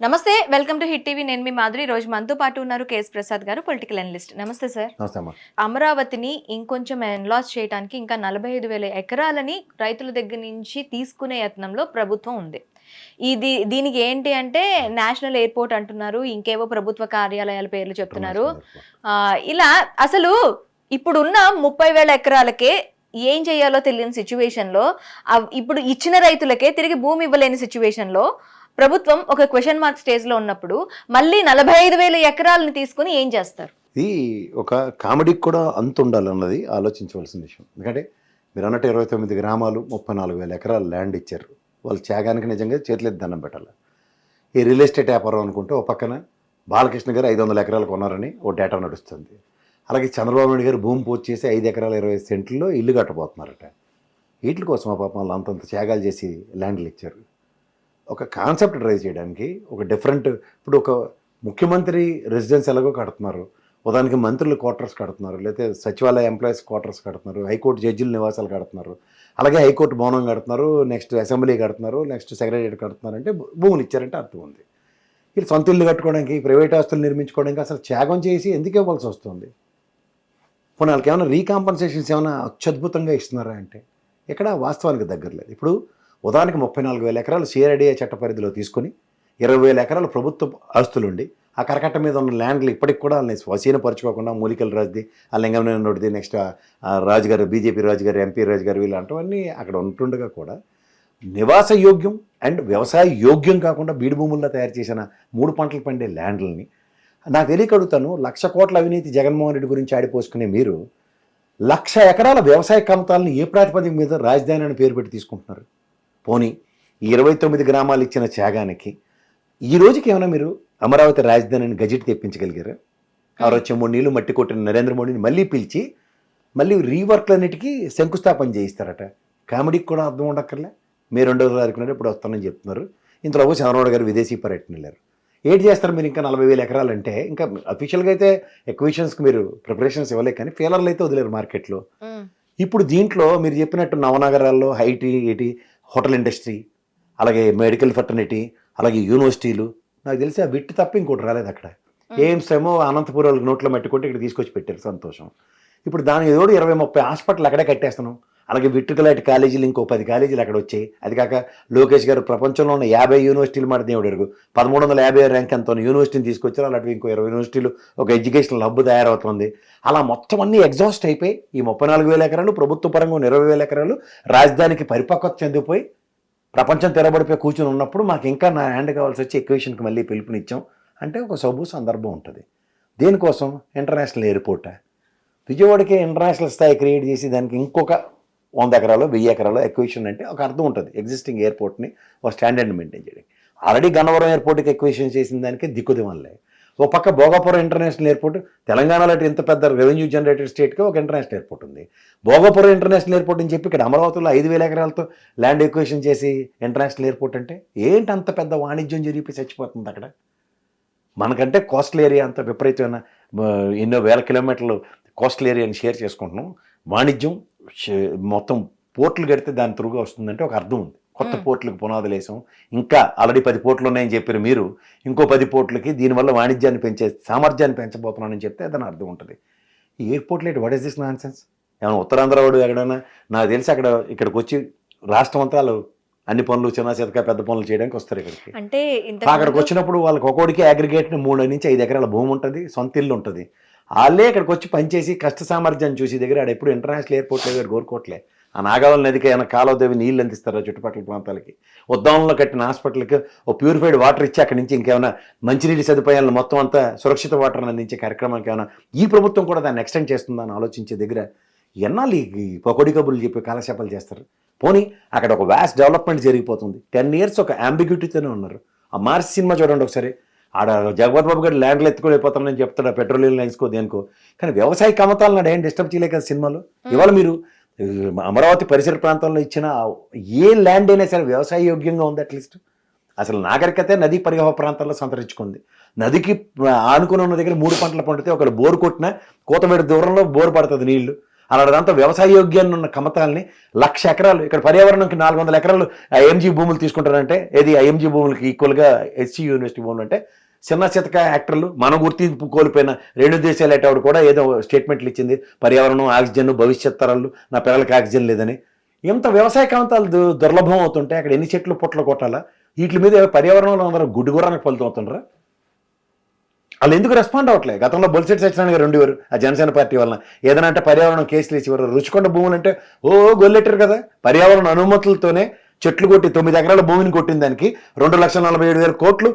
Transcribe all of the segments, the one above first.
నమస్తే welcome to hit TV. నేను మీ మాధురి. రోజు మనతో పాటు ఉన్నారు కేఎస్ ప్రసాద్ గారు పొలిటికల్ అనలిస్ట్. నమస్తే సార్. అమరావతిని ఇంకొంచెం ఎన్లాస్ చేయడానికి ఇంకా నలభై ఐదు వేల ఎకరాలని రైతుల దగ్గర నుంచి తీసుకునే యత్నంలో ప్రభుత్వం ఉంది. ఇది దీనికి ఏంటి అంటే నేషనల్ ఎయిర్పోర్ట్ అంటున్నారు ఇంకేవో ప్రభుత్వ కార్యాలయాల పేర్లు చెప్తున్నారు. ఇలా అసలు ఇప్పుడున్న ముప్పై వేల ఎకరాలకే ఏం చేయాలో తెలియని సిచ్యువేషన్లో ఇప్పుడు ఇచ్చిన రైతులకే తిరిగి భూమి ఇవ్వలేని సిచ్యువేషన్లో ప్రభుత్వం ఒక క్వశ్చన్ మార్క్ స్టేజ్లో ఉన్నప్పుడు మళ్ళీ నలభై ఐదు వేల ఎకరాలను తీసుకుని ఏం చేస్తారు? ఇది ఒక కామెడీకి కూడా అంత ఉండాలన్నది ఆలోచించవలసిన విషయం. ఎందుకంటే మీరు అన్నట్టు ఇరవై తొమ్మిది గ్రామాలు ముప్పై నాలుగు వేల ఎకరాలు ల్యాండ్ ఇచ్చారు. వాళ్ళు త్యాగానికి నిజంగా చేతులెత్తి దండం పెట్టాలి. ఈ రియల్ ఎస్టేట్ వ్యాపారం అనుకుంటే ఒక పక్కన బాలకృష్ణ గారు ఐదు వందల ఎకరాలు కొన్నారని ఓ డేటా నడుస్తుంది. అలాగే చంద్రబాబు నాయుడు గారు భూమి పూర్తి చేసి ఐదు ఎకరాల ఇరవై సెంట్లలో ఇల్లు కట్టబోతున్నారట. వీటి కోసం ఆ పాపం వాళ్ళు అంతంత త్యాగాలు చేసి ల్యాండ్లు ఇచ్చారు. ఒక కాన్సెప్ట్ డ్రైవ్ చేయడానికి ఒక డిఫరెంట్ ఇప్పుడు ఒక ముఖ్యమంత్రి రెసిడెన్స్ ఎలాగో కడుతున్నారు. ఉదాహరణకి మంత్రులు క్వార్టర్స్ కడుతున్నారు. లేకపోతే సచివాలయ ఎంప్లాయీస్ క్వార్టర్స్ కడుతున్నారు. హైకోర్టు జడ్జిల నివాసాలు కడుతున్నారు. అలాగే హైకోర్టు భవనం కడుతున్నారు. నెక్స్ట్ అసెంబ్లీ కడుతున్నారు. నెక్స్ట్ సెక్రటరియట్ కడుతున్నారు. అంటే భూములు ఇచ్చారంటే అర్థం ఉంది. వీళ్ళు సొంత ఇల్లు కట్టుకోవడానికి ప్రైవేట్ ఆస్తులు నిర్మించుకోవడానికి అసలు త్యాగం చేసి ఎందుకు ఇవ్వాల్సి వస్తుంది? పోనీ వాళ్ళకి ఏమైనా రీకాంపన్సేషన్స్ ఏమైనా అత్యద్భుతంగా ఇస్తున్నారా అంటే? ఇక్కడ వాస్తవానికి దగ్గర లేదు ఇప్పుడు ఉదాహరణకి ముప్పై నాలుగు వేల ఎకరాలు సిఆర్డీఏ చట్ట పరిధిలో తీసుకుని ఇరవై వేల ఎకరాలు ప్రభుత్వ ఆస్తులుండి ఆ కరకట్ట మీద ఉన్న ల్యాండ్లు ఇప్పటికి కూడా వాళ్ళని స్వసీనపరచుకోకుండా మూలికల రాజుది ఆ లింగంనేని రోడ్డుది నెక్స్ట్ రాజు గారు బీజేపీ రాజు గారు ఎంపీ రాజు గారు అక్కడ ఉంటుండగా కూడా నివాస యోగ్యం అండ్ వ్యవసాయ యోగ్యం కాకుండా బీడు భూముల్లో తయారు చేసిన మూడు పంటలు పండే ల్యాండ్లని నాకు తెలియక అడుగుతాను. లక్ష కోట్ల అవినీతి జగన్మోహన్ రెడ్డి గురించి ఆడిపోసుకునే మీరు లక్ష ఎకరాల వ్యవసాయ కమతాలను ఏ ప్రాతిపదిక మీద రాజధాని అని పేరు పెట్టి తీసుకుంటున్నారు? పోనీ ఈ ఇరవై తొమ్మిది గ్రామాలు ఇచ్చిన త్యాగానికి ఈ రోజుకి ఏమైనా మీరు అమరావతి రాజధానిని గజెట్ తెప్పించగలిగారా? ఆ రోజు మూడు నీళ్ళు మట్టి కొట్టిన నరేంద్ర మోడీని మళ్ళీ పిలిచి మళ్ళీ రీవర్క్లన్నిటికీ శంకుస్థాపన చేయిస్తారట. కామెడీకి కూడా అర్థం ఉండక్కర్లే. మీరు రెండో తారీఖు నాడు ఇప్పుడు వస్తానని చెప్తున్నారు. ఇంతలో చంద్రబాబు గారు విదేశీ పర్యటన వెళ్ళారు. ఏంటి చేస్తారు మీరు ఇంకా నలభై వేల ఎకరాలు అంటే ఇంకా అఫీషియల్గా అయితే ఎక్విషన్స్కి మీరు ప్రిపరేషన్స్ ఇవ్వలే కానీ ఫీలర్లు అయితే వదిలేరు మార్కెట్లో ఇప్పుడు దీంట్లో మీరు చెప్పినట్టు నవనగరాల్లో ఐటీ ఐటీ హోటల్ ఇండస్ట్రీ అలాగే మెడికల్ ఫర్టర్నిటీ అలాగే యూనివర్సిటీలు. నాకు తెలిసి ఆ విట్టి తప్ప ఇంకోటి రాలేదు అక్కడ. ఎయిమ్స్ ఏమో అనంతపురం వాళ్ళకి నోట్లో మట్టుకుంటే ఇక్కడ తీసుకొచ్చి పెట్టారు సంతోషం. ఇప్పుడు దాని ఏదో ఇరవై ముప్పై హాస్పిటల్ అక్కడే కట్టేస్తున్నాం. అలాగే విట్టుకలాంటి కాలేజీలు ఇంకో పది కాలేజీలు అక్కడ వచ్చాయి. అది కాక లోకేష్ గారు ప్రపంచంలో ఉన్న యాభై యూనివర్సిటీలు మాట దేవుడు అడుగు. పదమూడు వందల యాభై ర్యాంక్ ఎంతో యూనివర్సిటీని తీసుకొచ్చారు. అలాంటివి ఇంకో ఇరవై యూనివర్సిటీలు ఒక ఎడ్యుకేషనల్ హబ్ తయారవుతుంది. అలా మొత్తం అన్ని ఎగ్జాస్ట్ అయిపోయి ఈ ముప్పై నాలుగు వేల ఎకరాలు ప్రభుత్వ పరంగా ఉన్న ఇరవై వేల ఎకరాలు రాజధానికి పరిపక్వత చెందిపోయి ప్రపంచం తెరబడిపోయి కూర్చుని ఉన్నప్పుడు మాకు ఇంకా నా హ్యాండ్ కావాల్సి వచ్చి ఎక్వేషన్కి మళ్ళీ పిలుపునిచ్చాం. అంటే ఒక సబు సందర్భం ఉంటుంది. దీనికోసం? ఇంటర్నేషనల్ ఎయిర్పోర్టా? విజయవాడకి ఇంటర్నేషనల్ స్థాయి క్రియేట్ చేసి దానికి ఇంకొక వంద ఎకరాలు వెయ్యి ఎకరాలు ఎక్వేషన్ అంటే ఒక అర్థం ఉంటుంది. ఎగ్జిస్టింగ్ ఎయిర్పోర్ట్ని ఒక స్టాండర్డ్ మెయింటైన్ చేయడం. ఆల్రెడీ గన్నవరం ఎయిర్పోర్ట్కి ఎక్వేషన్ చేసిన దానికి దిక్కుది వల్లే ఒక పక్క భోగాపురం ఇంటర్నేషనల్ ఎయిర్పోర్ట్ తెలంగాణలో ఇంత పెద్ద రెవెన్యూ జనరేటెడ్ స్టేట్కి ఒక ఇంటర్నేషనల్ ఎయిర్పోర్ట్ ఉంది. భోగాపురం ఇంటర్నేషనల్ ఎయిర్పోర్ట్ అని చెప్పి ఇక్కడ అమరావతిలో ఐదు వేల ఎకరాలతో ల్యాండ్ ఎక్వేషన్ చేసి ఇంటర్నేషనల్ ఎయిర్పోర్ట్ అంటే ఏంటి అంత పెద్ద వాణిజ్యం జరిపి చచ్చిపోతుంది అక్కడ? మనకంటే కోస్టల్ ఏరియా అంత విపరీతమైన ఎన్నో వేల కిలోమీటర్లు కోస్టల్ ఏరియాని షేర్ చేసుకుంటున్నాం. వాణిజ్యం మొత్తం పోర్ట్లు కడితే దాని త్రూగా వస్తుందంటే ఒక అర్థం ఉంది. కొత్త. పోర్ట్లకు పునాదులు వేసాం. ఇంకా ఆల్రెడీ పది పోర్ట్లు ఉన్నాయని చెప్పారు మీరు. ఇంకో పది పోర్ట్లకి దీనివల్ల వాణిజ్యాన్ని పెంచే సామర్థ్యాన్ని పెంచబోతున్నానని చెప్తే దాని అర్థం ఉంటుంది. ఈ ఎయిర్పోర్ట్లు ఏంటి? What is this nonsense ఏమైనా ఉత్తరాంధ్ర వాడు ఎక్కడైనా నాకు తెలిసి అక్కడ ఇక్కడికి వచ్చి రాష్ట్రం అంతా వాళ్ళు అన్ని పనులు చిన్న చితక పెద్ద పనులు చేయడానికి వస్తారు ఇక్కడికి. అంటే అక్కడికి వచ్చినప్పుడు వాళ్ళకి ఒక్కోడికి అగ్రిగేట్ మూడు నుంచి ఐదు ఎకరాల భూమి ఉంటుంది సొంత ఇల్లు ఉంటుంది. వాళ్ళే ఇక్కడికి వచ్చి పనిచేసి కష్ట సామర్థ్యాన్ని చూసి దగ్గర ఆడ ఎప్పుడు ఇంటర్నేషనల్ ఎయిర్పోర్ట్ దగ్గర కోరుకోవట్లే. ఆ నాగావళి నదికి ఏమైనా కాలువదేవి నీళ్ళు అందిస్తారా చుట్టుపక్కల ప్రాంతాలకి? ఉద్దామంలో కట్టిన హాస్పిటల్కి ఓ ప్యూరిఫైడ్ వాటర్ ఇచ్చి అక్కడి నుంచి ఇంకేమైనా మంచినీటి సదుపాయాలను మొత్తం అంతా సురక్షిత వాటర్ అందించే కార్యక్రమానికి ఏమైనా ఈ ప్రభుత్వం కూడా దాన్ని ఎక్స్టెండ్ చేస్తుందని ఆలోచించే దగ్గర ఎన్నాళ్ళు ఈ పకోడి కబుర్లు చెప్పి కాలశాపాలు చేస్తారు? పోనీ అక్కడ ఒక వ్యాస్ డెవలప్మెంట్ జరిగిపోతుంది. టెన్ ఇయర్స్ ఒక అంబిగ్యూటీతోనే ఉన్నారు. ఆ మార్స్ సినిమా చూడండి ఒకసారి. ఆడ జగపతి బాబు గారు ల్యాండ్లు ఎత్తుకొని వెళ్ళిపోతామని చెప్తాడు పెట్రోలియం లైన్స్కో దేనికో. కానీ వ్యవసాయ కమతాలను నాడు ఏం డిస్టర్బ్ చేయలే కదా సినిమాలో. ఇవాళ మీరు అమరావతి పరిసర ప్రాంతంలో ఇచ్చిన ఏ ల్యాండ్ అయినా సరే వ్యవసాయ యోగ్యంగా ఉంది అట్లీస్ట్ అసలు నాగరికతే నదీ పరివాహ ప్రాంతాల్లో సంతరించుకుంది. నదికి ఆనుకుని ఉన్న దగ్గర మూడు పంటలు పండితే ఒకరు బోరు కొట్టినా కోతమేడు దూరంలో బోరు పడుతుంది నీళ్ళు. అలాంటిదంతా వ్యవసాయ యోగ్యాన్ని ఉన్న కమతాలని లక్ష ఎకరాలు ఇక్కడ పర్యావరణంకి నాలుగు వందల ఎకరాలు ఎంజీ భూములు తీసుకుంటారంటే ఏది ఎంజీ భూములకి ఈక్వల్గా ఎస్సీ యూనివర్సిటీ భూములు అంటే చిన్న చితక యాక్టర్లు మనం గుర్తింపు కోల్పోయిన రెండు దేశాలు ఆవిడ కూడా ఏదో స్టేట్మెంట్లు ఇచ్చింది. పర్యావరణం ఆక్సిజన్ భవిష్యత్ తరాలు నా పిల్లలకి ఆక్సిజన్ లేదని. ఇంత వ్యవసాయ కాంతాలు దుర్లభం అవుతుంటే అక్కడ ఎన్ని చెట్లు పుట్టలు కొట్టాలా? వీటి మీద పర్యావరణంలో అందరూ గుడ్డుగురానికి ఫలితం అవుతుండ్రా వాళ్ళు ఎందుకు రెస్పాండ్ అవ్వట్లేదు? గతంలో బొలిసెట్ సత్యనారాయణ గారు ఉండేవారు. ఆ జనసేన పార్టీ వలన. ఏదైనా అంటే పర్యావరణం కేసులు ఇచ్చేవారు రుచికొండ భూములు అంటే ఓ గొల్లెట్టారు కదా. పర్యావరణ అనుమతులతోనే చెట్లు కొట్టి తొమ్మిది ఎకరాల భూమిని కొట్టిన దానికి రెండు లక్షల నలభై ఏడు వేల కోట్లు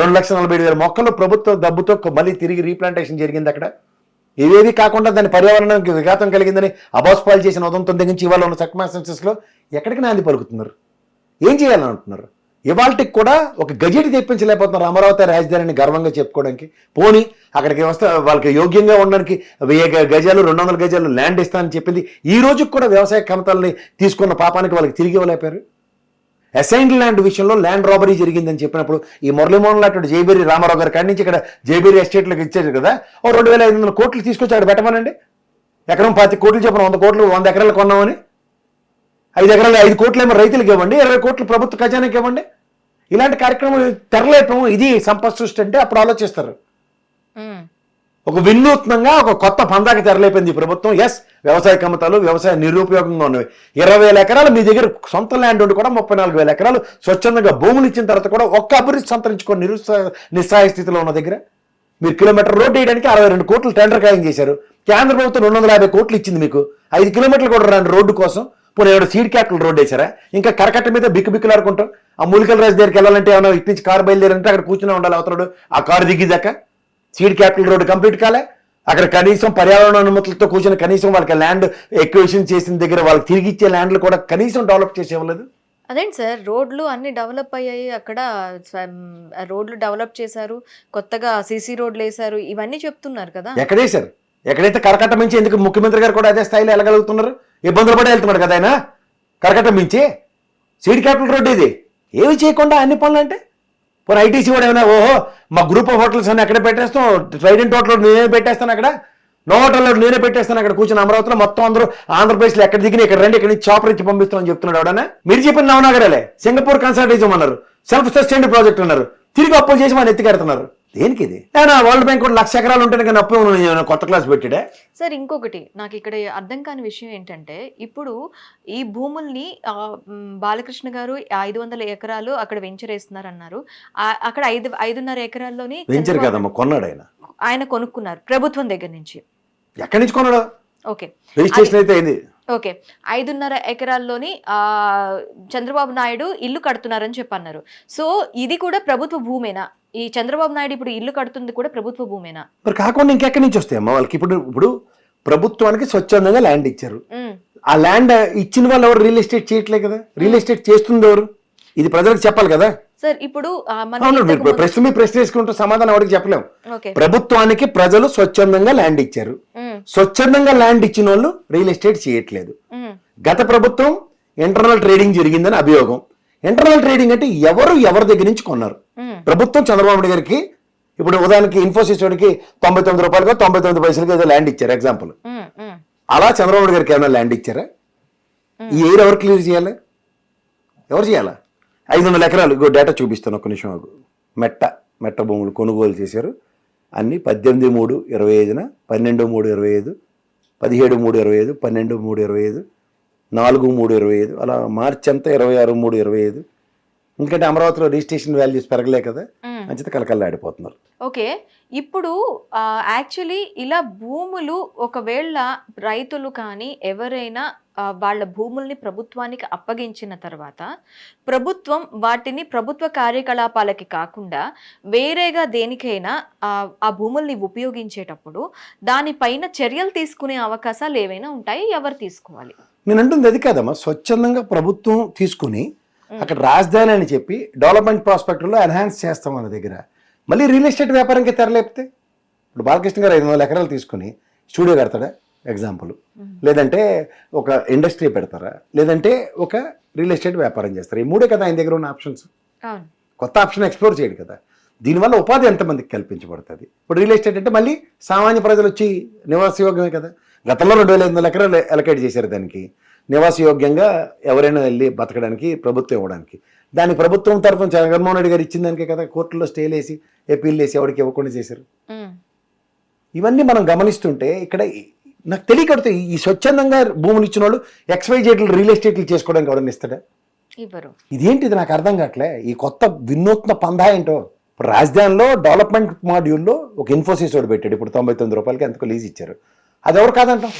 రెండు లక్షల నలభై ఏడు వేల మొక్కలు ప్రభుత్వ డబ్బుతో మళ్ళీ తిరిగి రీప్లాంటేషన్ జరిగింది అక్కడ. ఇవేవి కాకుండా దాని పర్యావరణానికి విఘాతం కలిగిందని అబాస్పాలు చేసిన ఉదంతం దగ్గర నుంచి ఇవాళ ఉన్న సక్మాసెన్సెస్లో ఎక్కడికి నాంది పలుకుతున్నారు? ఏం చేయాలనుకుంటున్నారు? ఇవాళకి కూడా ఒక గజెట్ తెప్పించలేకపోతున్నారు అమరావతి రాజధానిని గర్వంగా చెప్పుకోవడానికి. పోనీ అక్కడికి వస్తే వాళ్ళకి యోగ్యంగా ఉండడానికి వెయ్యి గజాలు రెండు వందల గజాలు ల్యాండ్ ఇస్తానని చెప్పింది. ఈ రోజుకి కూడా వ్యవసాయ క్షమతల్ని తీసుకున్న పాపానికి వాళ్ళకి తిరిగి ఇవ్వలేపారు అసైన్డ్ ల్యాండ్ విషయంలో ల్యాండ్ రాబరీ జరిగిందని చెప్పినప్పుడు ఈ మురళీమోహన్ లాంటి జైబేరి రామారావు గారి కాడి నుంచి ఇక్కడ జైబేరి ఎస్టేట్లకు ఇచ్చారు కదా. ఓ రెండు వేల ఐదు వందల కోట్లు తీసుకొచ్చి అక్కడ పెట్టమనండి. ఎకరం పాతి కోట్లు చెప్పిన వంద కోట్లు వంద ఎకరాలు కొన్నామని. ఐదు ఎకరాలు ఐదు కోట్లు ఏమో రైతులకు ఇవ్వండి ఇరవై కోట్లు ప్రభుత్వ ఖజానాకి ఇవ్వండి. ఇలాంటి కార్యక్రమం తెరలేపం ఇది సంపద సృష్టి అంటే అప్పుడు ఆలోచిస్తారు. ఒక వినూత్నంగా ఒక కొత్త పందాకి తెరలేపింది ఈ ప్రభుత్వం. ఎస్ వ్యవసాయ కమతాలు వ్యవసాయ నిరుపయోగంగా ఉన్నవి. ఇరవై వేల ఎకరాలు మీ దగ్గర సొంత ల్యాండ్ ఉండి కూడా ముప్పై నాలుగు వేల ఎకరాలు స్వచ్ఛందంగా భూములు ఇచ్చిన తర్వాత కూడా ఒక్క అభివృద్ధి సంతరించుకొని నిరుత్సా నిస్సాయ స్థితిలో ఉన్న దగ్గర మీరు కిలోమీటర్ రోడ్డు వేయడానికి అరవై రెండు కోట్లు టెండర్ ఖాయం చేశారు. కేంద్ర ప్రభుత్వం రెండు వందల యాభై కోట్లు ఇచ్చింది మీకు. ఐదు కిలోమీటర్లు కూడా రండి రోడ్డు కోసం. పోనీ ఏమైనా సీడ్ క్యాపిటల్ రోడ్డు వేశారా? ఇంకా కరకట్ట మీద బిక్కు బిక్కులాడుకుంటాం ఆ మూలికల రాజు దగ్గరికి వెళ్ళాలంటే ఏమైనా ఇటు నుంచి కారు బయలుదేరంటే అక్కడ కూర్చునే ఉండాలి అవతలడు. ఆ కారు దిగిదాకా సీడ్ క్యాపిటల్ రోడ్ కంప్లీట్ కాలే. అక్కడ కనీసం పర్యావరణ అనుమతులతో కూర్చొని కనీసం వాళ్ళకి ల్యాండ్ ఎక్వేషన్ చేసిన దగ్గర వాళ్ళకి తిరిగి ఇచ్చే ల్యాండ్లు కూడా కనీసం డెవలప్ చేసి ఇవ్వలేదు. అదేంటి సార్ రోడ్లు అన్ని డెవలప్ అయ్యాయి. అక్కడ రోడ్లు డెవలప్ చేశారు. కొత్తగా సీసీ రోడ్లు వేశారు. ఇవన్నీ చెప్తున్నారు కదా. ఎక్కడేశారు? ఎక్కడైతే కరకట్ట మించి ఎందుకు ముఖ్యమంత్రి గారు కూడా అదే స్థాయిలో వెళ్ళగలుగుతున్నారు? ఇబ్బందులు పడి వెళ్తున్నాడు కదా ఆయన. కరకట్ట మించి? సీడ్ క్యాపిటల్ రోడ్ ఇది. ఏమి చేయకుండా అన్ని పనులు అంటే? పోనీ ఐటీసీ కూడా ఏమైనా ఓహో మా గ్రూప్ ఆఫ్ హోటల్స్ అన్ని అక్కడే పెట్టేస్తాం? ట్రైడెంట్ హోటల్ నేనే పెట్టేస్తాను అక్కడ. నో హోటల్లో నేనే పెట్టేస్తాను అక్కడ కూర్చొని అమరావతిలో. మొత్తం అందరూ ఆంధ్రప్రదేశ్లో ఎక్కడ దిగిన ఇక్కడ రండి ఇక్కడ నుంచి చాపర్ ఇచ్చి పంపిస్తామని చెప్తున్నాడు ఎవడన్నా మీరు చెప్పిన నవనగరాలే. సింగపూర్ కన్సల్టేషన్ అన్నారు. సెల్ఫ్ సస్టైన్డ్ ప్రాజెక్ట్ అన్నారు. తిరిగి అప్పులు చేసి మన ఎత్తికెడుతున్నారు దేనికి ఇది వరల్డ్ బ్యాంక్ కూడా లక్ష ఎకరాలు ఉంటేనే కానీ అప్పు కొత్త క్లాస్ పెట్టాడే? సార్ ఇంకొకటి నాకు ఇక్కడ అర్థం కాని విషయం ఏంటంటే ఇప్పుడు ఈ భూముల్ని బాలకృష్ణ గారు ఐదు వందల ఎకరాలు అక్కడ వెంచర్ వేస్తున్నారు అన్నారు అక్కడ ఐదు ఐదున్నర ఎకరాల్లోని వెంచర్ కదమ్మా కొన్నాడు ఆయన. ఆయన కొనుక్కున్నారు ప్రభుత్వం దగ్గర నుంచి. ఎక్కడి నుంచి కొన్నాడు? ఓకే. రిజిస్ట్రేషన్ అయితే అయింది. ఓకే. ఐదున్నర ఎకరాల్లోని ఆ, చంద్రబాబు నాయుడు ఇల్లు కడుతున్నారని చెప్పన్నారు. సో ఇది కూడా ప్రభుత్వ భూమేనా? ఈ చంద్రబాబు నాయుడు ఇప్పుడు ఇల్లు కడుతుంది కూడా ప్రభుత్వ భూమేనా? మరి కాకుండా ఇంకెక్కడి నుంచి వస్తాయి అమ్మా? వాళ్ళకి ఇప్పుడు ఇప్పుడు ప్రభుత్వానికి స్వచ్ఛందంగా ల్యాండ్ ఇచ్చారు. ఆ ల్యాండ్ ఇచ్చిన వాళ్ళు ఎవరు? రియల్ ఎస్టేట్ చేయట్లే కదా. రియల్ ఎస్టేట్ చేస్తుంది ఎవరు? ఇది ప్రజలకు చెప్పాలి కదా. సార్ ఇప్పుడు ప్రశ్న మీ ప్రశ్న వేసుకుంటూ సమాధానం ఎవరికి చెప్పలేం. ఓకే. ప్రభుత్వానికి ప్రజలు స్వచ్ఛందంగా ల్యాండ్ ఇచ్చారు. స్వచ్ఛందంగా ల్యాండ్ ఇచ్చిన వాళ్ళు రియల్ ఎస్టేట్ చేయట్లేదు. గత ప్రభుత్వం ఇంటర్నల్ ట్రేడింగ్ జరిగిందని అభియోగం. ఇంటర్నల్ ట్రేడింగ్ అంటే ఎవరు ఎవరి దగ్గర నుంచి కొన్నారు? ప్రభుత్వం చంద్రబాబు నాయుడు గారికి ఇప్పుడు ఉదాహరణకి ఇన్ఫోసిస్ వాడికి తొంభై తొమ్మిది రూపాయలుగా తొంభై తొమ్మిది పైసలకి ఏదో ల్యాండ్ ఇచ్చారు ఎగ్జాంపుల్. అలా చంద్రబాబు గారికి ఏమైనా ల్యాండ్ ఇచ్చారా? ఈ ఎయిర్ ఎవరు క్లియర్ చేయాలి? ఎవరు చేయాలా? ఐదు వందల ఎకరాలు ఇగో డేటా చూపిస్తాను ఒక్క నిమిషం. మెట్ట మెట్ట భూములు కొనుగోలు చేశారు. అన్ని పద్దెనిమిది మూడు ఇరవై ఐదున పన్నెండు మూడు ఇరవై ఐదు పదిహేడు మూడు ఇరవై ఐదు పన్నెండు మూడు ఇరవై ఐదు నాలుగు మూడు ఇరవై ఐదు. అలా మార్చి అంతా ఇరవై ఆరు మూడు ఇరవై ఐదు. ఎందుకంటే అమరావతిలో రిజిస్ట్రేషన్ వాల్యూస్ పెరగలే కదా? మ్మ్. అంచేత కలకల్లాడిపోతున్నారు. ఓకే. ఇప్పుడు యాక్చువల్లీ ఇలా భూములు ఒకవేళ రైతులు కానీ ఎవరైనా వాళ్ళ భూముల్ని ప్రభుత్వానికి అప్పగించిన తర్వాత ప్రభుత్వం వాటిని ప్రభుత్వ కార్యకలాపాలకి కాకుండా వేరేగా దేనికైనా ఆ భూముల్ని ఉపయోగించేటప్పుడు దానిపైన చర్యలు తీసుకునే అవకాశాలు ఏవైనా ఉంటాయి? ఎవరు తీసుకోవాలి? నేను అంటుంది అది కాదమ్మా స్వచ్ఛందంగా ప్రభుత్వం తీసుకుని అక్కడ రాజధాని అని చెప్పి డెవలప్మెంట్ ప్రాస్పెక్ట్లో ఎన్హాన్స్ చేస్తాం మన దగ్గర. మళ్ళీ రియల్ ఎస్టేట్ వ్యాపారంకి తెరలేపితే ఇప్పుడు బాలకృష్ణ గారు ఐదు వందల ఎకరాలు తీసుకుని స్టూడియో కడతాడా? ఎగ్జాంపుల్. లేదంటే ఒక ఇండస్ట్రీ పెడతారా? లేదంటే ఒక రియల్ ఎస్టేట్ వ్యాపారం చేస్తారు? ఈ మూడే కదా ఆయన దగ్గర ఉన్న ఆప్షన్స్. కొత్త ఆప్షన్ ఎక్స్ప్లోర్ చేయడు కదా. దీనివల్ల ఉపాధి ఎంతమందికి కల్పించబడుతుంది? ఇప్పుడు రియల్ ఎస్టేట్ అంటే మళ్ళీ సామాన్య ప్రజలు వచ్చి నివాసయోగ్యమే కదా. గతంలో రెండు వేల ఐదు వందల ఎకరాలు ఎలకేట్ చేశారు దానికి. నివాసయోగ్యంగా ఎవరైనా వెళ్ళి బతకడానికి ప్రభుత్వం ఇవ్వడానికి. దానికి ప్రభుత్వం తరఫున జగన్మోహన్ రెడ్డి గారు ఇచ్చిన దానికే కదా కోర్టులో స్టేలు వేసి ఎపీల్ వేసి ఎవరికి ఇవ్వకుండా చేశారు. ఇవన్నీ మనం గమనిస్తుంటే ఇక్కడ నాకు తెలియకడితే ఈ స్వచ్ఛందంగా భూములు ఇచ్చిన వాళ్ళు ఎక్స్వైజెడ్లు రియల్ ఎస్టేట్లు చేసుకోవడానికి ఎవరైనా ఇస్తాడా? ఇదేంటిది నాకు అర్థం కావట్లే? ఈ కొత్త వినూత్న పందా ఏంటో? ఇప్పుడు రాజధానిలో డెవలప్మెంట్ మాడ్యూల్లో ఒక ఇన్ఫోసిస్ ఒకటి పెట్టాడు. ఇప్పుడు తొంభై తొమ్మిది రూపాయలకి ఎంతకు లీజ్ ఇచ్చారు. అది ఎవరు కాదంటాం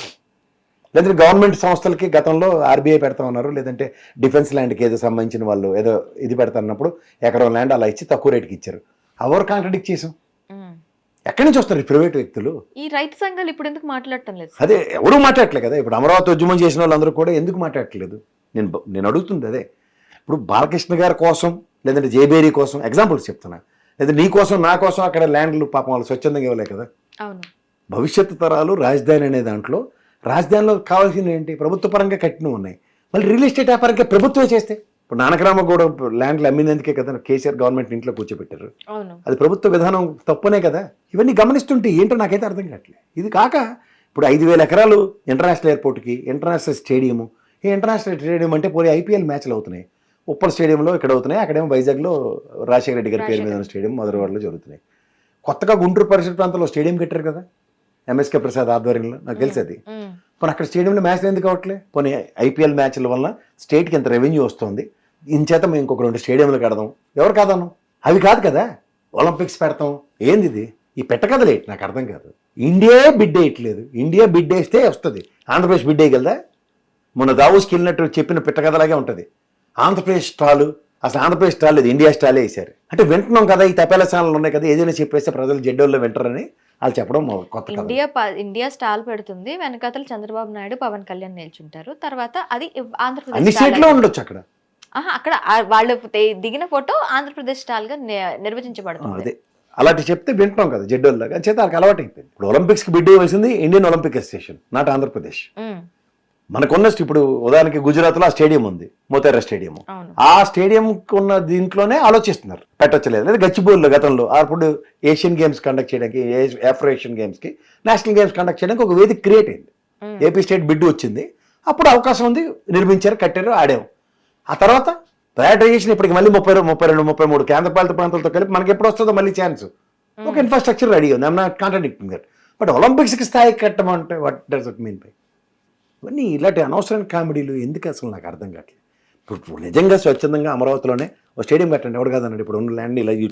లేదంటే గవర్నమెంట్ సంస్థలకి గతంలో ఆర్బీఐ పెడతా ఉన్నారు లేదంటే డిఫెన్స్ ల్యాండ్కి ఏదో సంబంధించిన వాళ్ళు ఏదో ఇది పెడతాన్నప్పుడు ఎకరం ల్యాండ్ అలా ఇచ్చి తక్కువ రేటుకి ఇచ్చారు. ఎవరు కాంట్రడిక్ట్ చేసాం. ఎక్కడి నుంచి వస్తారు ప్రైవేట్ వ్యక్తులు? ఈ రైతు సంఘాలు ఇప్పుడు ఎందుకు మాట్లాడటం లేదు? అదే ఎవరు మాట్లాడట్లేదు కదా. ఇప్పుడు అమరావతి ఉద్యమం చేసిన వాళ్ళందరూ కూడా ఎందుకు మాట్లాడట్లేదు? నేను నేను అడుగుతుంది అదే. ఇప్పుడు బాలకృష్ణ గారి కోసం లేదంటే జేబేరీ కోసం ఎగ్జాంపుల్స్ చెప్తున్నా. లేదా నీ కోసం నా కోసం అక్కడ ల్యాండ్లు పాపం వాళ్ళు స్వచ్ఛందంగా ఇవ్వలే కదా. అవును. భవిష్యత్తు తరాలు రాజధాని అనే దాంట్లో రాజధానిలో కావాల్సింది ఏంటి? ప్రభుత్వ పరంగా కట్టినవి ఉన్నాయి. మళ్ళీ రియల్ ఎస్టేట్ వ్యాపారంగా ప్రభుత్వమే చేస్తే. ఇప్పుడు నానకరామ కూడా ల్యాండ్లు అమ్మినందుకే కదా కేసీఆర్ గవర్నమెంట్ ఇంట్లో కూర్చోబెట్టారు. అది ప్రభుత్వ విధానం తప్పునే కదా. ఇవన్నీ గమనిస్తుంటే ఏంటో నాకైతే అర్థం కావట్లేదు. ఇది కాక ఇప్పుడు ఐదు వేల ఎకరాలు ఇంటర్నేషనల్ ఎయిర్పోర్ట్కి ఇంటర్నేషనల్ స్టేడియము. ఈ ఇంటర్నేషనల్ స్టేడియం అంటే పోనీ ఐపీఎల్ మ్యాచ్లు అవుతున్నాయి. ఉప్పల్ స్టేడియంలో ఇక్కడ అవుతున్నాయి. అక్కడేమో వైజాగ్లో రాజశేఖర రెడ్డి గారి పేరు మీద ఉన్న స్టేడియం మధురవాడలో జరుగుతున్నాయి. కొత్తగా గుంటూరు పరిసర ప్రాంతంలో స్టేడియం కట్టారు కదా. ఎంఎస్కే ప్రసాద్ ఆధ్వర్యంలో నాకు తెలిసి అది ఉమ్, పోనీ అక్కడ స్టేడియంలో మ్యాచ్లు ఎందుకు అవట్లే పోనీ ఐపీఎల్ మ్యాచ్ల వల్ల స్టేట్కి ఎంత రెవెన్యూ వస్తుంది? ఇంచేత మేము ఇంకొక రెండు స్టేడియంలు కడదాం. ఎవరు కాదను? అవి కాదు కదా. ఒలింపిక్స్ పెడతాం. ఏంది ఇది? ఈ పెట్టకదలే నాకు అర్థం కాదు. ఇండియా బిడ్ వేయట్లేదు. ఇండియా బిడ్ వేస్తే వస్తుంది. ఆంధ్రప్రదేశ్ బిడ్ వేయగలదా? మొన్న దావూస్కి వెళ్ళినట్టు చెప్పిన పెట్టకథలాగే ఉంటుంది. ఆంధ్రప్రదేశ్ స్టాలు అసలు ఆంధ్రప్రదేశ్ స్టాల్ లేదు. ఇండియా స్టాలే వేశారు. అంటే వింటున్నాం కదా ఈ తపేల ఛానల్ ఉన్నాయి కదా ఏదైనా చెప్పేస్తే ప్రజలు జడ్డోళ్ళు వింటారని. వాళ్ళు చెప్పడం కొత్త ఇండియా ఇండియా స్టాల్ పెడుతుంది. వెనకాతల చంద్రబాబు నాయుడు పవన్ కళ్యాణ్ నిల్చుంటారు. తర్వాత అది అన్ని ఆంధ్రప్రదేశ్ స్టేట్లో ఉండొచ్చు అక్కడ. అక్కడ వాళ్ళు దిగిన ఫోటో ఆంధ్రప్రదేశ్ స్టాల్గా నిర్వచించబడుతుంది. అదే. అలాంటి చెప్తే వింటున్నాం కదా జడ్డోళ్ళగా చేత వాళ్ళకి అలవాటు అయిపోయింది ఇప్పుడు ఒలింపిక్స్కి bid వేయాల్సింది Indian Olympic Association not Andhra Pradesh. మనకున్న ఇప్పుడు ఉదాహరణకి గుజరాత్లో ఆ స్టేడియం ఉంది మోతేరా స్టేడియం ఆ స్టేడియం ఉన్న దీంట్లోనే ఆలోచిస్తున్నారు పెట్టొచ్చలేదు. లేదా గచ్చిబౌలిలో గతంలో అప్పుడు ఏషియన్ గేమ్స్ కండక్ట్ చేయడానికి ఆఫ్రో ఏషియన్ గేమ్స్కి నేషనల్ గేమ్స్ కండక్ట్ చేయడానికి ఒక వేదిక క్రియేట్ అయింది. ఏపీ స్టేట్ బిడ్ వచ్చింది. అప్పుడు అవకాశం ఉంది నిర్మించారు కట్టారు ఆడాము. ఆ తర్వాత ప్రయాటైజేషన్ ఇప్పటికి మళ్ళీ ముప్పై ముప్పై రెండు ముప్పై మూడు కేంద్రపాలిత ప్రాంతాలతో కలిపి మనకి ఎప్పుడు వస్తుందో మళ్ళీ ఛాన్స్ ఒక ఇన్ఫ్రాస్ట్రక్చర్ రెడీ ఉంది. I'm not contradicting that but ఒలింపిక్స్కి స్థాయి కట్టమంటే what does it mean by ఇవన్నీ ఇలాంటి అనవసరమైన కామెడీలు ఎందుకు అసలు నాకు అర్థం కావట్లేదు. ఇప్పుడు నిజంగా స్వచ్ఛందంగా అమరావతిలోనే ఒక స్టేడియం కట్టండి. ఎవడు కాదన్నాడు? ఇప్పుడు ఉన్న ల్యాండ్ ఇలా